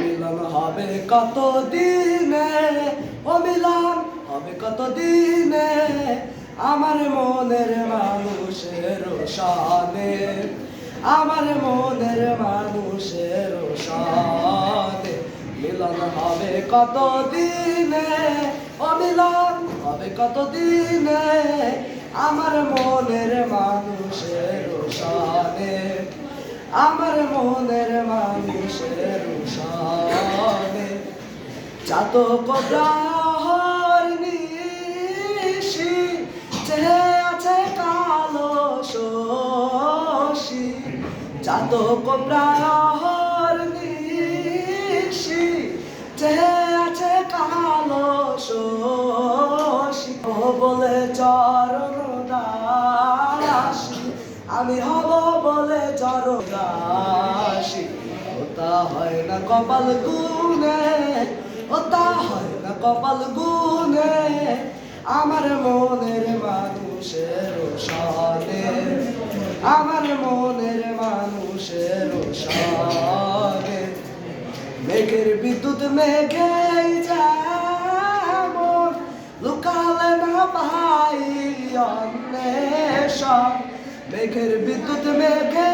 মিলন হবে কত দিনে ও মিলন হবে কত দিনে আমার মনের মানুষের সানে আমার মনের মানুষের সানে মিলন হবে কত দিনে ও মিলন হবে কত দিনে আমার মনের আমার মনের মানুষের সনে চাতক আছে কালো শশী। চাতক ব্রাহর আমি হব বলে চরণ দাসী ওটা হয় না কপাল গুনে ওটা হয় না কপাল গুনে আমার মনের মানুষের সনে, আমার মনের মানুষের সনে। মেঘের বিদ্যুৎ মেঘে লুকালে না পাই অন্বেষণ। মেঘের বিদ্যুৎ মেঘে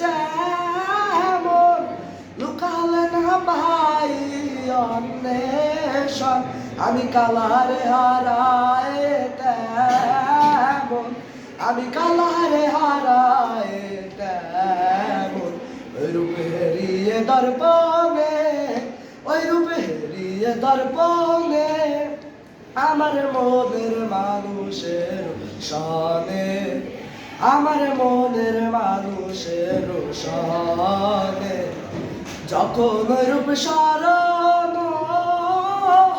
যেমন লুকালে না পাই অন্বেষণ, আমি কালারে হারায় তেমন, আমি কালারে হারায় তেমন। ওই রূপে হেরিয়ে দর্পণে, ওই রূপে হেরিয়ে দর্পণে আমার মনের মানুষের সনে আমার মনের মানুষের সনে যখন রূপ স্মরণ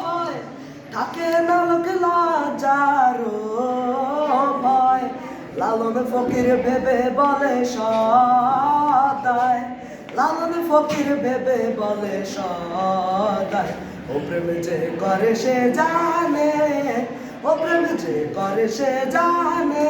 হয় থাকে নালক লাজার ভয়, লালন ফকির ভেবে বলে সদায়, লালন ফকির ভেবে বলে সদায়, ও প্রেম যে করে সে জানে, ও প্রেম যে করে সে জানে